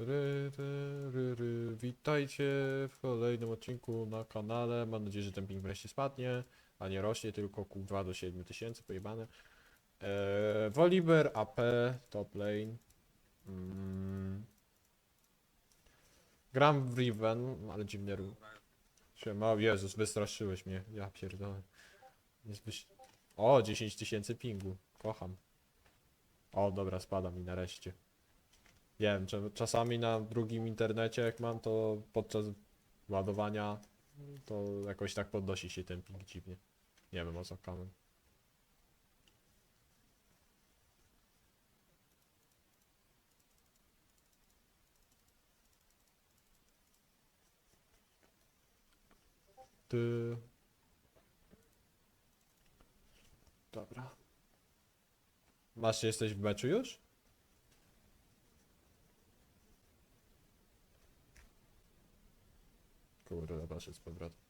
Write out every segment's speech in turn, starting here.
Ry, ry, ry, ry. Witajcie w kolejnym odcinku na kanale. Mam nadzieję, że ten ping wreszcie spadnie, a nie rośnie, tylko Q2 do 7000, pojebane. Eee, AP, top lane. Mm. Gram w Riven, ale dziwny ruch. Siema, Jezus, wystraszyłeś mnie. Ja pierdolę. O, 10 tysięcy pingu. Kocham. O, dobra, spada mi nareszcie. Nie wiem, czasami na drugim internecie jak mam, to podczas ładowania to jakoś tak podnosi się ten ping dziwnie. Nie wiem o co kamen. Ty. Dobra. Masz, jesteś w meczu już? Kurde, patrzę z powrotem.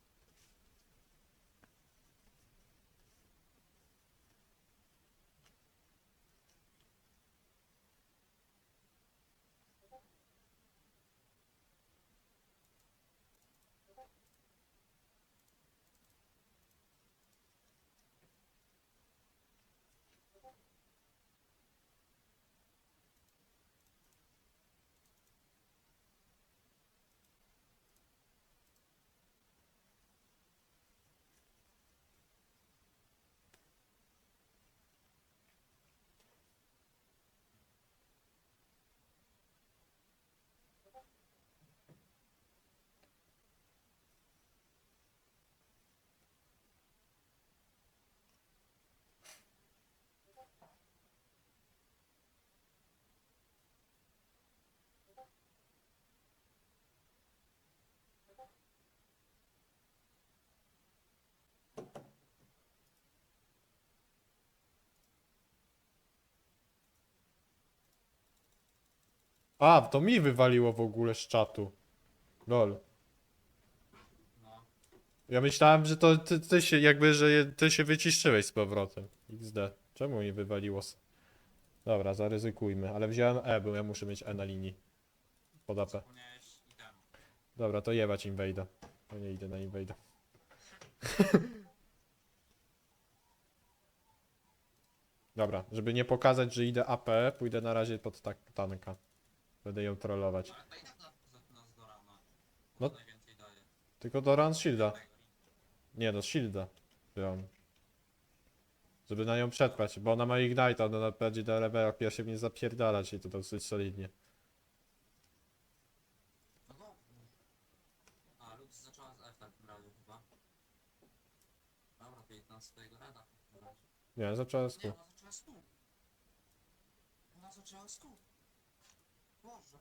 A, to mi wywaliło w ogóle z czatu. Lol. No, Ja myślałem, że to ty, ty się jakby, że ty się wyciszyłeś z powrotem. XD. Czemu mi wywaliło? Dobra, zaryzykujmy, ale wziąłem E, bo ja muszę mieć E na linii. Pod AP. Dobra, to jebać invade'a. To nie idę na invade'a. Dobra, żeby nie pokazać, że idę AP, pójdę na razie pod tak tanka. Będę ją trollować. No, to i tak na, za, nas do rana. No. No. najwięcej daje. Tylko do run shielda. Nie, do shielda. Żeby na nią przetrwać, bo ona ma ignite, ona będzie do levela pierwszy mnie zapierdalać i to dosyć solidnie. No. A, Lux zaczęła z F chyba. Dobra, 15 reda w takim razie. Nie, zaczęła z Nie, ona zaczęła z tu. Ona zaczęła z tu. Boże.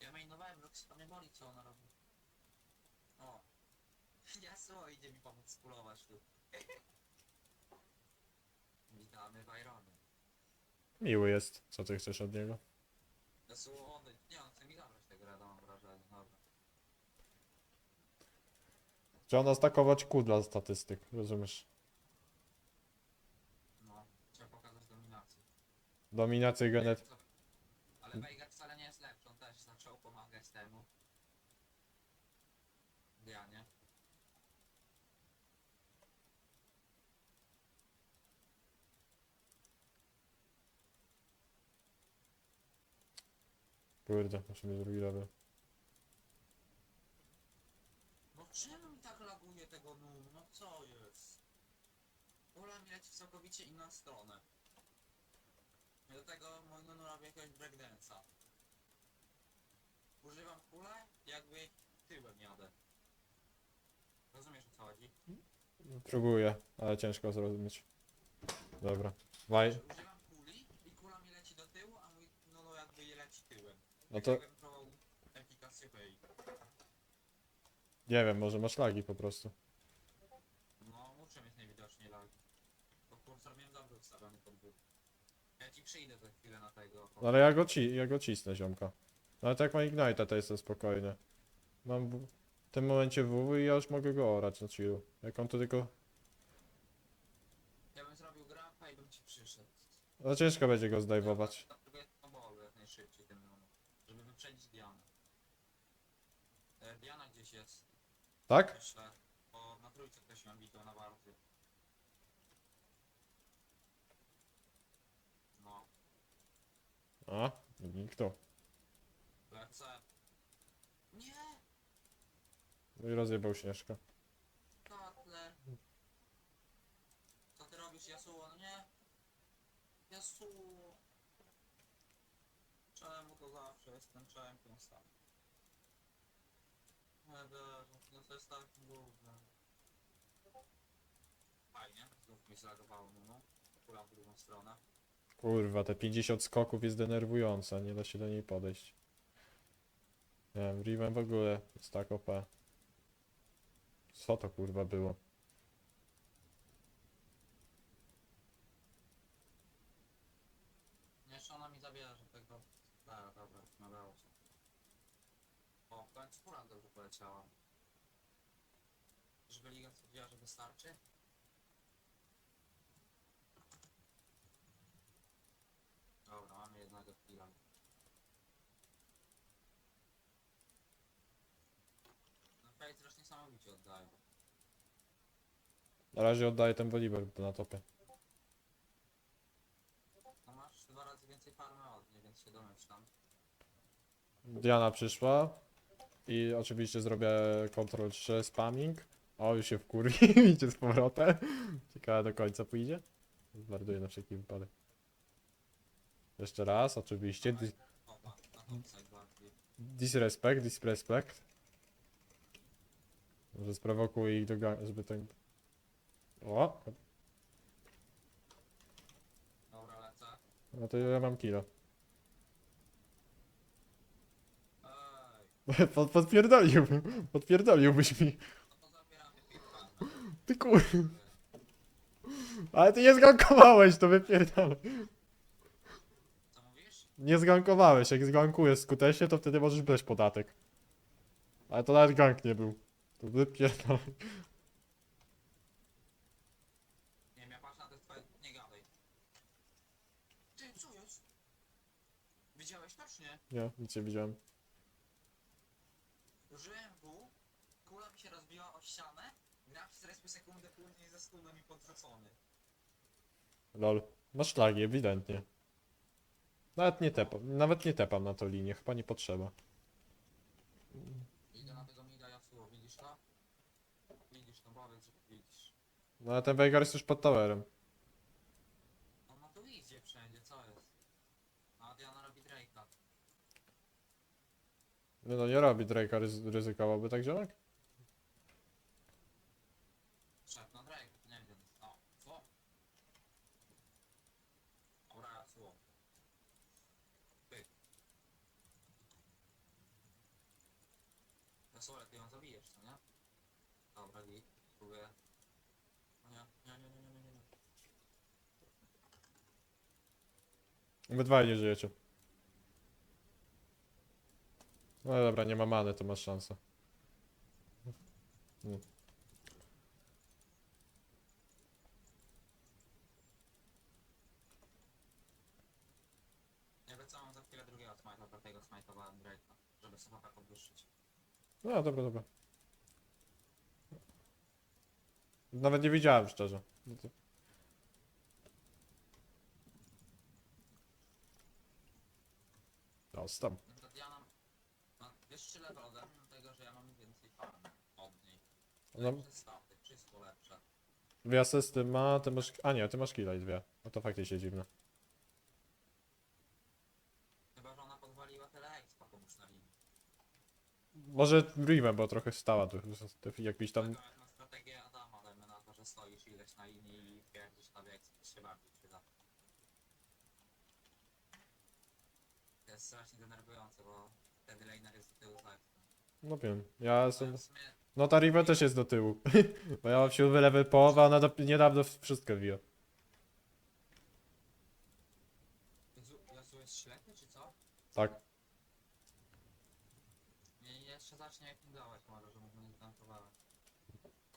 Ja mainowałem Lux, to mnie boli co ona robi. O. Jasło, idzie mi pomóc skulować tu. Witamy Byronie. Miły jest. Co ty chcesz od niego? Jasło, on, nie, on chce mi zabrać tego reda, mam wrażenie. Dobra. Trzeba nastakować Q dla statystyk, rozumiesz? No, trzeba pokazać dominację. Dominację genet... Ale Veigar wcale nie jest lepszy, on też zaczął pomagać temu. Dianie. Kurde, musimy drugi level. No czemu mi tak laguje tego NUM? No co jest? Ula mi leci w całkowicie inną stronę. I do tego NUM robi jakiegoś breakdance'a. Używam kulę, jakby tyłem jadę. Rozumiesz o co chodzi? Próbuję, ale ciężko zrozumieć. Dobra. Waj. Że używam kuli i kula mi leci do tyłu, a mój NUM jakby je leci tyłem. No Tak to nie wiem, może masz lagi po prostu. No, muszę mieć najwidoczniej lag. Bo kursor miałem dobrze ustawiony pod. Ja ci przyjdę za chwilę na tego. No ale ja go, ci, ja go cisnę, ziomka. Nawet jak ma Ignite, to jestem spokojny. Mam w w tym momencie WW i ja już mogę go orać na chillu. Jak on to tylko... Ja bym zrobił grappa i bym ci przyszedł. No ciężko będzie go zdajwować. Dlatego jest na bolu jak najszybciej ten numer. Żeby wyprzedzić wyprzedzić Dianę. E, Diana gdzieś jest, Tak? myślę. Bo na trójce ktoś ją bitą na warty. No, A, nikto. lecę. Nie! No i rozjebał Śnieżka. Katle. Co ty robisz, Yasuo? No nie. Yasuo. Czemu to zawsze jestem champion sam? Nie wierzę, no to jest tak gówno. Fajnie, znów mi zlagowało, no no. Akurat w drugą stronę. Kurwa, te 50 skoków jest denerwujące, nie da się do niej podejść. Nie wiem, Riven w ogóle jest tak OP. Co to kurwa było? Jeszcze ona mi zabierze tego. Tak, dobra, nadało się. O, w końcu Kuran dobrze poleciała. Żeby Liga stwierdziła, że wystarczy? Dobra, mamy jednego killa. No Fate też niesamowicie oddaje. Na razie oddaję ten Bolivar na topie. No masz dwa razy więcej farmy od niej, więc się domyślam. Diana przyszła. I oczywiście zrobię Ctrl 3 spamming. O, już się wkurwi, idzie z powrotem. Ciekawe do końca pójdzie. Zwarduję na wszelki wypadek. Jeszcze raz, oczywiście. Dis disrespect, disrespect. Może sprowokuję ich do ga- żeby ten... O! Dobra, lecę. No to ja mam kilo. Pod, podpierdolił, podpierdoliłbyś mi. no to zabieramy piłkę. Ty kur... Ale ty nie zgankowałeś, to wypierdolę. Co mówisz? Nie zgankowałeś, jak zgankujesz skutecznie, to wtedy możesz brać podatek. Ale to nawet gank nie był. To wypierdolę. Nie wiem, ja patrzę na te twoje... Nie gadaj. Ty, co jest? Widziałeś to, czy nie? Nie, nic nie widziałem. Użyłem W, kula mi się rozbiła o ścianę, graf zrespił sekundę później ze stunem i podrzucony. Lol. Masz flagi, ewidentnie. Nawet nie tepam, nawet nie tepam na tą linię, chyba nie potrzeba. Idę na tego mida Yasuo, widzisz to? Widzisz, no powiedz, że widzisz. No ale ten Veigar jest już pod towerem. On ma tu idzie wszędzie, co jest? A Diana robi Drake'a. No, no nie robi Drake'a, ryzy ryzykowałby tak ziomek? Szedł na Drake, nie wiem. O, co? Dobra, Yasuo. Ty. Yasuo, lepiej ją zabijesz, co nie? Dobra, git. Próbuję. O nie, nie, nie, nie, nie, nie, nie. Obydwaj nie żyjecie. No dobra, nie ma many, to masz szansę. Nie. Ja wracałem za chwilę drugiego smite'a, dlatego smite'owałem Drake'a, żeby sobie tak podwyższyć. No dobra, dobra. Nawet nie widziałem szczerze. No to... Dostam. No to Diana ma wyższy level ode mnie, dlatego że ja mam więcej farmy od niej. Staty, wszystko lepsze. dwie asysty ma, ty masz... A nie, ty masz killa i dwie. No to faktycznie dziwne. Chyba, że ona podwaliła tyle expa komuś na linii. Może Riven, bo trochę stała tu. tu Jakiś tam... Taka jak na strategię Adama, dajmy na to, że stoisz ileś na linii i twierdzisz na exp, to się bardziej przyda. To jest strasznie denerwujące, bo wtedy laner jest do tyłu tak. No wiem, ja jestem... No ta Riven też jest do tyłu. bo ja mam siódmy level połowa, ona do... niedawno wszystko Jezu jest ślepy, czy co? Tak. Nie, jeszcze zacznie jak dawać może, że mu nie zdankowałem.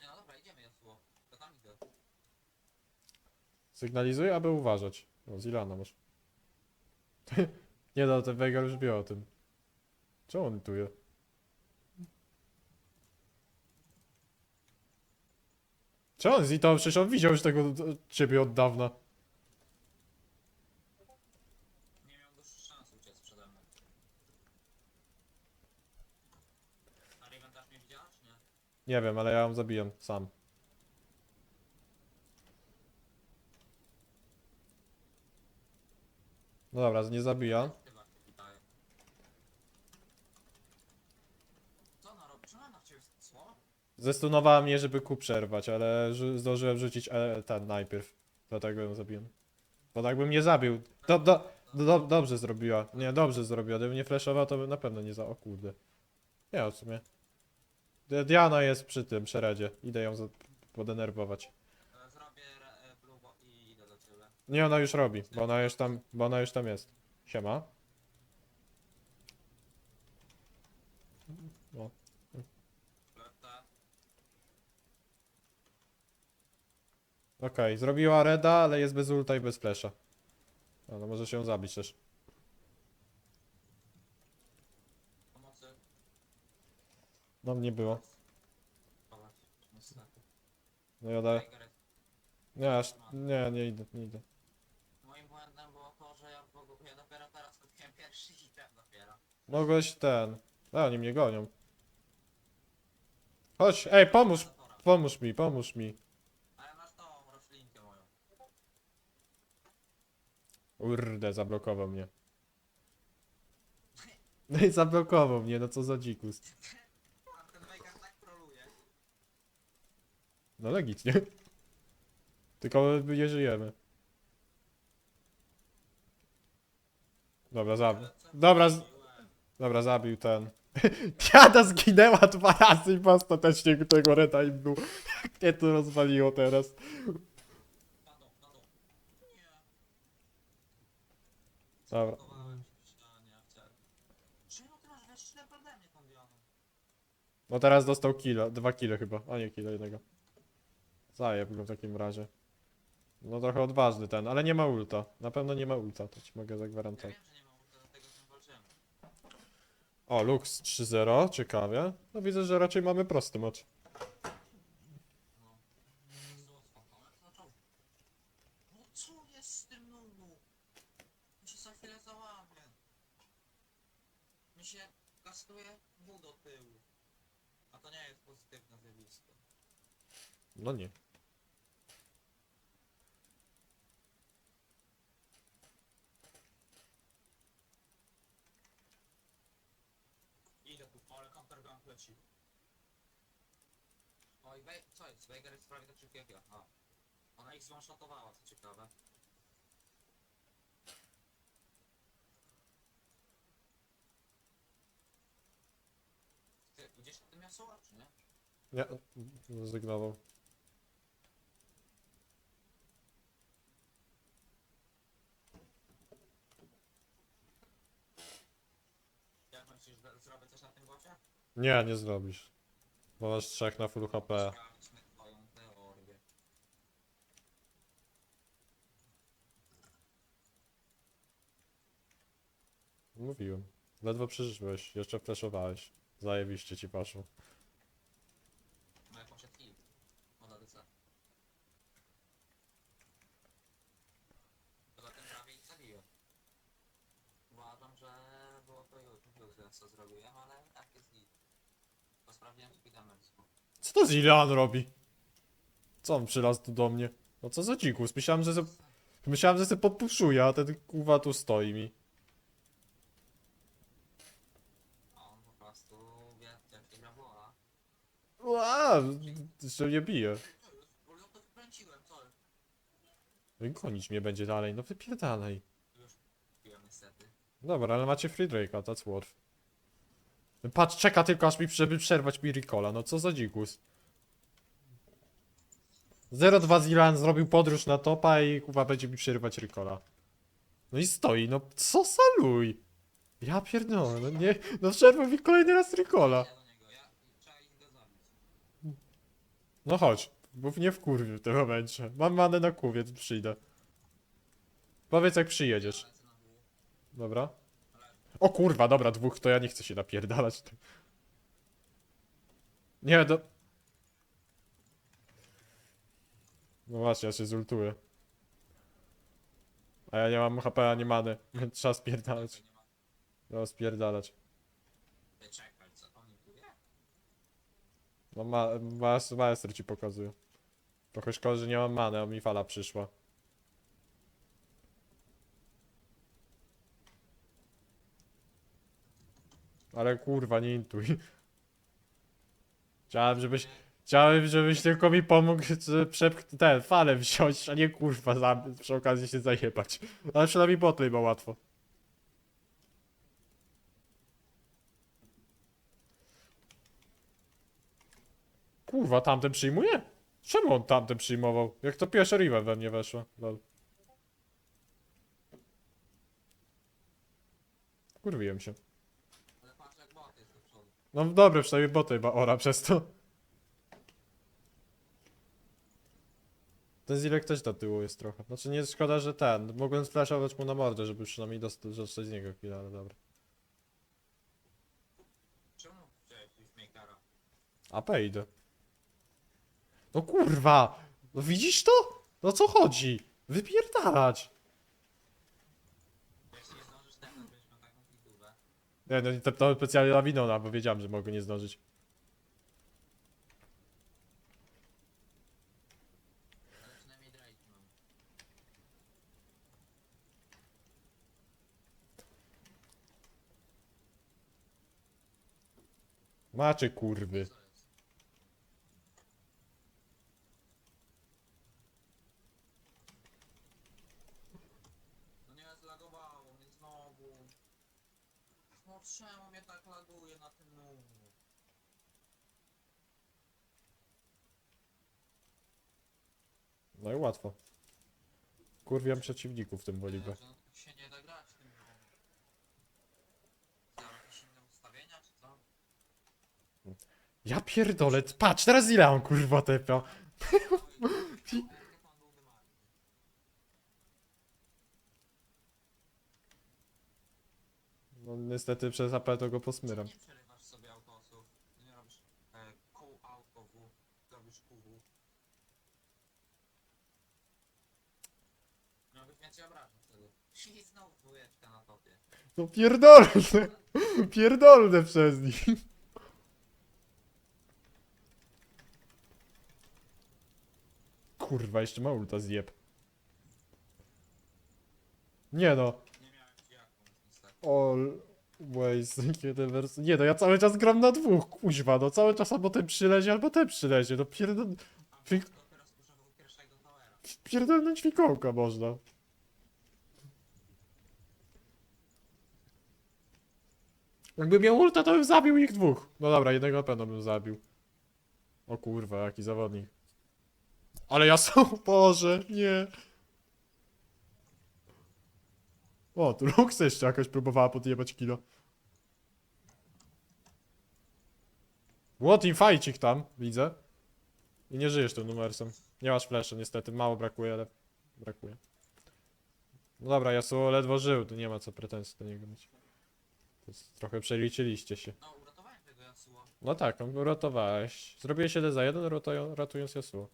Nie no dobra, idziemy Yasuo. To tam idę. Sygnalizuj, aby uważać. No, Zilana masz. nie no, ten Veigar już wie o tym. Czemu on tu jest? Czemu on zlitował? Przecież on widział już tego od- ciebie od dawna. Nie miał już szans uciec przede mną. A też mnie widziała, czy nie? Nie wiem, ale ja ją zabijam sam. No dobra, nie zabija. Chyba się wydaje. Co ona robi? Czemu ona w ciebie słowo? Zestunowała mnie, żeby ku przerwać, ale rzu- zdążyłem rzucić e, ten najpierw. Dlatego ją zabiłem. Bo tak bym nie zabił. Do, do, do, dobrze zrobiła. Nie, dobrze zrobiła. Gdybym nie flashował, to bym na pewno nie za... O kurde. Nie, w sumie. Di- Diana jest przy tym, szeredzie. Idę ją za- podenerwować. E, Zrobię re, e, blue bo- i idę do ciebie. Nie, ona już robi, bo ona już tam, bo ona już tam jest. Siema. O, okej, zrobiła reda, ale jest bez ulta i bez flasha. A, no może się ją zabić też. Pomocy. No nie było. Chować. Niestety. No ja daję. Tiger jest- Nie, aż, nie, nie idę, nie idę. Moim błędem było to, że ja, w ogóle, ja dopiero teraz kupiłem pierwszy item dopiero. Mogłeś ten. A, oni mnie gonią. Chodź, ej, pomóż, pomóż mi, pomóż mi. Ale masz tą roślinkę moją. Urde, zablokował mnie. No i zablokował mnie, no co za dzikus. Ten Maker tak troluje. No legitnie. Tylko my nie żyjemy. Dobra, zabił. Dobra, z... Dobra, zabił ten. Piada zginęła dwa razy i ostatecznie tego reda im był. Jak mnie to rozwaliło teraz. Na dół, na dół. Nie. Dobra. No teraz dostał kilo, dwa kilo chyba, a nie kilo jednego. Zajeb go w takim razie. No trochę odważny ten, ale nie ma ulta. Na pewno nie ma ulta, to ci mogę zagwarantować. O, Lux 3-0, ciekawie. No widzę, że raczej mamy prosty mecz. No. Zło z fantomem zaczął. No co jest z tym nunu? Chwilę załamie. Mi się kastuje W do tyłu. A to nie jest pozytywne zjawisko. No nie. Idę tu, ale countergang leci. Oj, Wej, co jest? Veigar jest prawie tak szybki jak ja. A. Ona ich zwanshotowała, co ciekawe. Ty, nie? Nie, zrezygnował. Zrobię coś na tym bocie? Nie, nie zrobisz. Bo masz trzech na full HP. Mówiłem. Ledwo przeżyłeś, jeszcze flashowałeś. Zajebiście ci poszedł hit od ADC. Poza tym prawie ich zabiłem. Uważam, że było to już co zrobiłem, ale tak jest hit. Bo sprawdziłem speedamage. Co to Zilian robi? Co on przylazł tu do mnie? No co za dzikus? Myślałem, że se... Myślałem, że se podpuszczuje, a ten kuwa tu stoi mi. On po prostu wie jak się gra wola. Ua, jeszcze mnie bije. Gonić mnie będzie dalej, no wypierdalaj. Dobra, ale macie free Drake'a, that's worth. Patrz, czeka tylko aż mi, żeby przerwać mi Ricola, no co za dzikus. 0-2 Zilan zrobił podróż na topa i kuwa będzie mi przerywać Ricola. No i stoi, no co saluj? Ja pierdolę, no nie, no przerwał mi kolejny raz Ricola. Ja do niego, ja trzeba ich go zabić. No chodź, bo mnie wkurwił w tym momencie. Mam manę na kół, więc przyjdę. Powiedz jak przyjedziesz. Dobra. O kurwa, dobra, dwóch, to ja nie chcę się napierdalać. Nie, do... No właśnie, ja się zultuję. A ja nie mam HP ani many, więc trzeba spierdalać. Trzeba spierdalać co on tu wie? No ma, ma, maestro ci pokazuje. Trochę szkoda, że nie mam many, a mi fala przyszła. Ale kurwa, nie intuj. Chciałem, żebyś... Chciałem, żebyś tylko mi pomógł że przepch... ten, falę wziąć, a nie kurwa za, przy okazji się zajebać. Ale przynajmniej boty ma łatwo. Kurwa, tamten przyjmuje? Czemu on tamten przyjmował? Jak to pierwsza riva we mnie weszła? Lol. Kurwiłem się. Ale patrz jak bot jest do przodu. No dobre, przynajmniej boty ma ora przez to. Ten Zilek też do tyłu jest trochę. Znaczy nie szkoda, że ten. Mogłem splashować mu na mordę, żeby przynajmniej dostać, dostać z niego chwilę, ale dobra. Czemu wziąłeś Peacemakera? AP idę. No kurwa! No widzisz to? No co chodzi? Wypierdalać! Jeśli zdążysz ten, to. Nie, no specjalnie na Winona, bo wiedziałem, że mogę nie zdążyć. Macie kurwy. Co jest? No nie, zlagowało mnie znowu. No czemu mnie tak laguje na tym numerze? No i łatwo. Kurwiam przeciwników w tym. Że no tak się nie da grać tym numerem. Jakieś inne ustawienia, czy co? Ja pierdolę, patrz, teraz ile on kurwa tepia. No niestety przez AP to go posmyram. Nie przerywasz sobie autosów, nie robisz e, kół auto W, robisz kół W. Miałbyś więcej obrażeń wtedy. I znowu dwójeczka na topie. No pierdolę, pierdolę przez nich. Kurwa, jeszcze ma ulta zjeb. Nie no. Nie miałem ci jak pomóc niestety. Always, wers... Nie no, ja cały czas gram na dwóch, kuźwa, no cały czas albo ten przylezie, albo ten przylezie, no pierdol... Towera. Pierdolnąć fikołka można. Jakby miał ulta, to bym zabił ich dwóch. No dobra, jednego na pewno bym zabił. O kurwa, jaki zawodnik. Ale ja są, Boże, nie. O, tu Lux jeszcze jakoś próbowała podjebać kilo. Było teamfightcik tam, widzę. I nie żyjesz tym numersem. Nie masz flasha niestety, mało brakuje, ale brakuje. No dobra, Yasuo ledwo żył, tu nie ma co pretensji do niego mieć. To jest, trochę przeliczyliście się. No, uratowałem tego Yasuo. No tak, no, uratowałeś. Zrobiłeś 1 za 1, ratują- ratując Yasuo.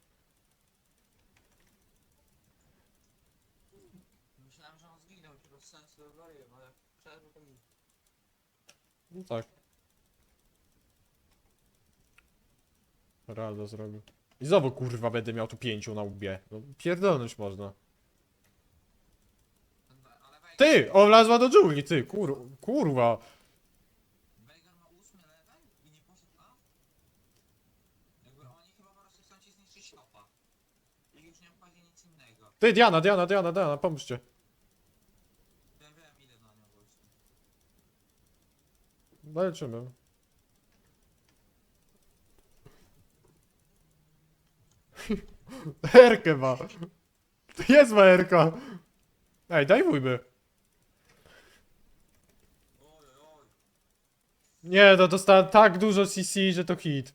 Myślałem, że on zginął, się bez sensu wywaliłem, ale przeżył to mi. No tak. Raldo zrobił. I znowu kurwa będę miał tu pięciu na łbie. No pierdolnąć można. Ty! O, wlazła do dżungli, ty! Kur, kurwa! Veigar ma ósmy level i nie poszedł A? Jakby oni chyba po prostu chcą ci zniszczyć topa. I już nie obchodzi nic innego. Ty, Diana, Diana, Diana, Diana, pomóżcie. Wiem, wiem, idę na nią gościu. Walczymy. Erkę ma. Jest ma. Ej, daj oj. Nie, no dostałem tak dużo CC, że to hit.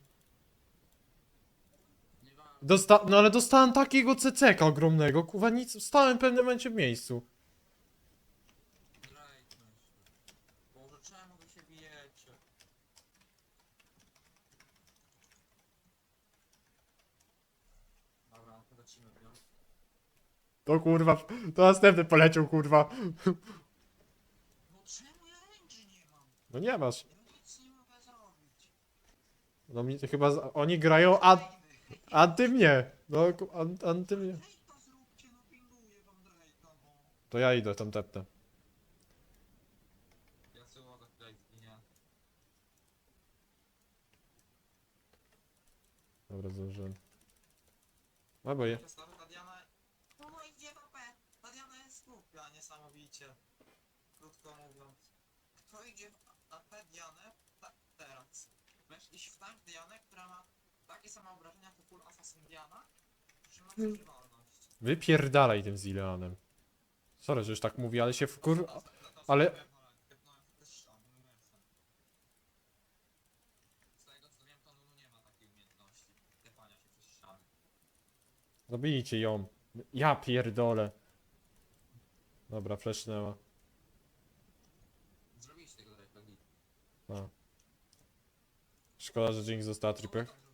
Dosta no ale dostałem takiego CCK ogromnego, kurwa nic, stałem w pewnym momencie w miejscu. Drake myślę. lecimy w nią. To kurwa, to następny poleciał kurwa. No czemu ja engine nie mam? No nie masz. Mogę. No mi chyba, z- oni grają anty mnie. No, ku- no. To ja idę tam tepnę. Ja za chwilę zginie. Dobra, zdążyłem. No bo je ta Diana... No no idzie PP. Ta Diana jest głupia, niesamowicie. Krótko mówiąc. Kto idzie w AP Dianę? Tak, teraz. Będziesz iść w tank Dianę, która ma takie same obrażenia to full Assassin Diana, że ma przeżywalność. Wypierdalaj tym Zileanem. Sorry, że już tak mówi, ale się wkur... ale- Z tego co wiem, to Nunu nie ma takiej umiejętności. Tepania się przez ściany. Zabijcie ją. Ja pierdolę. Dobra, flashnęła. Zrobiliście tego Drake'a, git. A. Szkoda, że Jinx została tripek.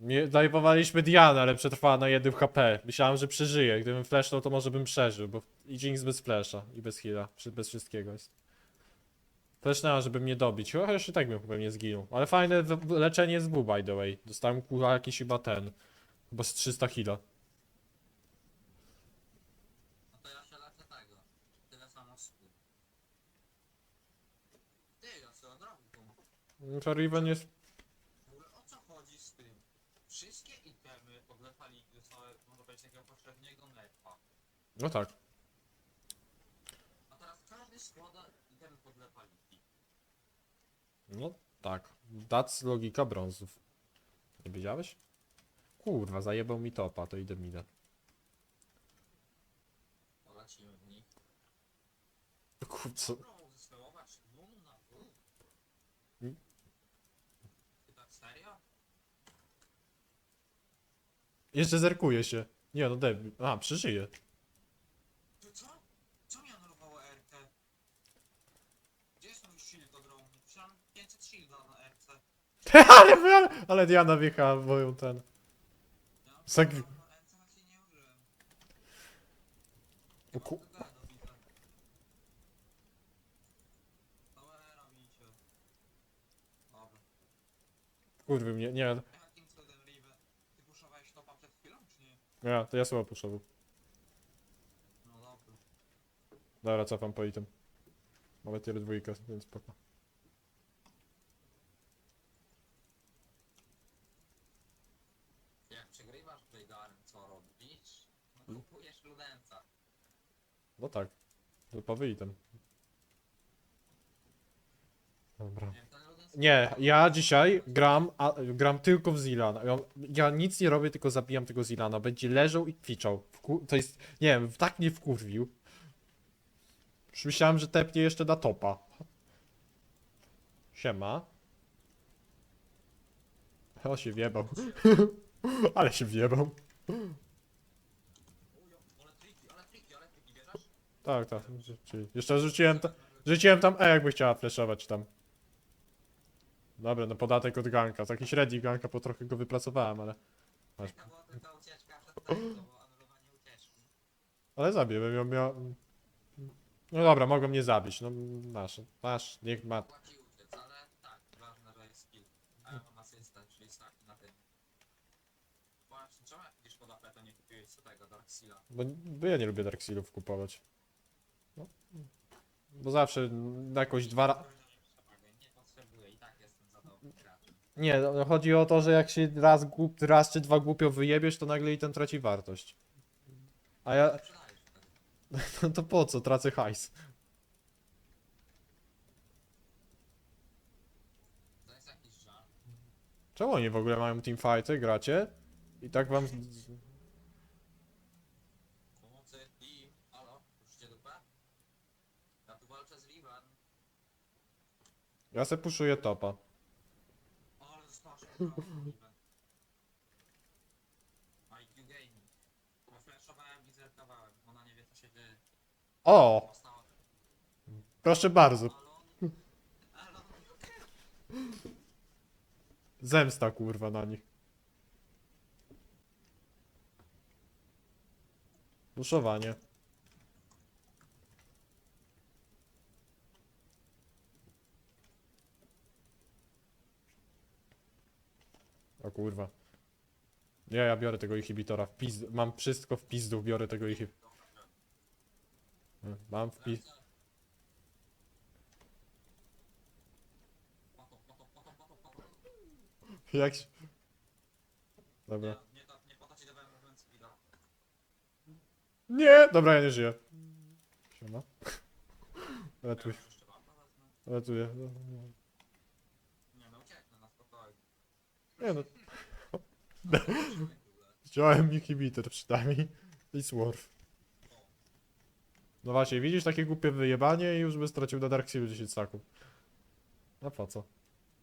Tam zrobiliście za akcję dziką? Nie, dajwowaliśmy Diana, ale przetrwała na jednym HP. Myślałem, że przeżyje. Gdybym flashnął, to może bym przeżył, bo i Jinx bez flasha i bez heala, bez wszystkiego jest. Flashnęła, żeby mnie dobić, chociaż i tak bym chyba nie zginął. Ale fajne leczenie z W, by the way. Dostałem kurwa jakiś chyba ten. Chyba z 300 heala. No to ja się lecę tego. Tyle samo stu. Ty, ja co odrobił tu? To Riven jest... W ogóle o co chodzi z tym? Wszystkie itemy podlepali zostały, można powiedzieć, takiego pośredniego nefa. No tak. A teraz każdy składa itemy podlepali. No tak. That's logika brązów. Nie wiedziałeś? Kurwa, zajebał mi topa, to idę mi da. Polecimy w nich. Kur, co? Dobra, zespełować Nunu na dół? Hmm? Ty tak serio? Jeszcze zerkuje się. Nie no, debil. A, przeżyje. Ty co? Co mi anulowało RT? Gdzie jest mój shield ogromny? Przecież mam 500 shielda na RC. Ale, ale, ale Diana wjechała w moją ten. Ja mam Sak- na RC właśnie nie użyłem. O ku-. Kurwy mnie, nie, Jakim cudem Riven? Ty puszowałeś topa przed chwilą, czy nie? nie, to ja słowo puszował. No dobra. Dobra, cofam po item. Mamy tyle dwójkę, więc spoko. Jak przegrywasz Veigarem, co robisz? No kupujesz ludenca. No tak. Dupowy item. Dobra. Nie ja dzisiaj gram, a, gram tylko w Zilana. Ja, ja nic nie robię, tylko zabijam tego Zilana. Będzie leżał i kwiczał. To jest, nie wiem, tak mnie wkurwił. Już myślałem, że tepnie jeszcze na topa. Siema. O, się wjebał. Ale się wjebał. Tak, tak. Czyli jeszcze rzuciłem, ta, rzuciłem tam E, jakby chciała flashować tam. Dobra, no podatek od ganka. Taki średni ganka, bo trochę go wypracowałem, ale... Masz. Była tylko ucieczka przed było anulowanie ucieczki. Ale zabiłem ją, miał... No dobra, mogą mnie zabić, no masz, masz, niech ma... Płaci uciec, ale tak, ważne, że jest skill. A ja mam asystę, czyli staki na tym. Właśnie, czemu jak idziesz pod AP, to nie kupiłeś co tego? Bo, bo ja nie lubię Dark Sealów kupować. No. Bo zawsze jakoś dwa ra... Nie. Nie, no, chodzi o to, że jak się raz, głup, raz czy dwa głupio wyjebiesz, to nagle i ten traci wartość. A ja... No to po co? Tracę hajs. Czemu oni w ogóle mają teamfighty, gracie? I tak wam... Pomocy i... Halo? Puszczcie dupę? Ja tu walczę z Riven. Ja se puszuję topa. Ale została się Riven. IQ Gaming. Poflashowałem i zerkowałem. Ona nie wie co się dzieje. O! Została... Proszę bardzo. Zemsta kurwa na nich. Puszowanie. O kurwa. Nie, ja biorę tego inhibitora w pizd... Mam wszystko w pizdu, biorę tego inhibitora. Mam w pizd... Potop, potop, potop, potop, potop. Jak się... Dobra. Nie, nie! Dobra, ja nie żyję. Siema. Ratuj, ratuję. Nie no, ucieknę na spokojnie. Nie no, wziąłem inhibitor przynajmniej. It's worth. No właśnie, widzisz takie głupie wyjebanie i już by stracił na Dark Sealu 10 staków. No po co?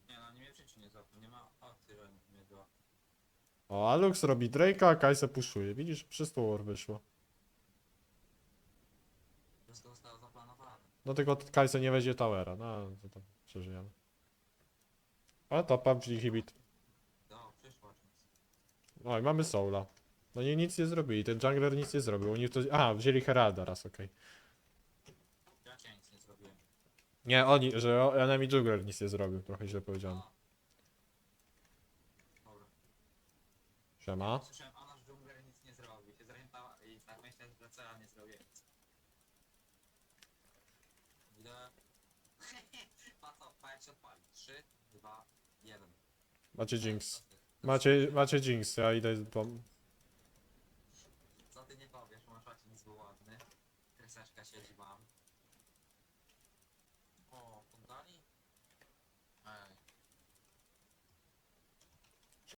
Nie no, nie mnie w życiu nie złapał, nie ma opcji, że nie była. O, Alux robi Drake'a, a Kajsa puszuje. Widzisz, wszystko war wyszło. Wszystko zostało zaplanowane. No tylko Kajsa nie weźmie Towera, no to tam przeżyjemy. Ale to pam inhibit. Czas. No mamy Soula. No nie, nic nie zrobili, ten jungler nic nie zrobił. Oni to... A, wzięli Heralda raz, okej. Ja cię nic nie zrobiłem. Nie, oni, że enemy jungler nic nie zrobił, trochę źle powiedziałem. Dobra. Siema. Słyszałem, a nasz dżungler nic nie zrobi. Się zorientowała i tak myślę, że co ja nie zrobię nic. Idę. Pa co, pa jak się odpali. 3, 2, 1. Macie Jinx. Macie, macie Jinx, ja idę po...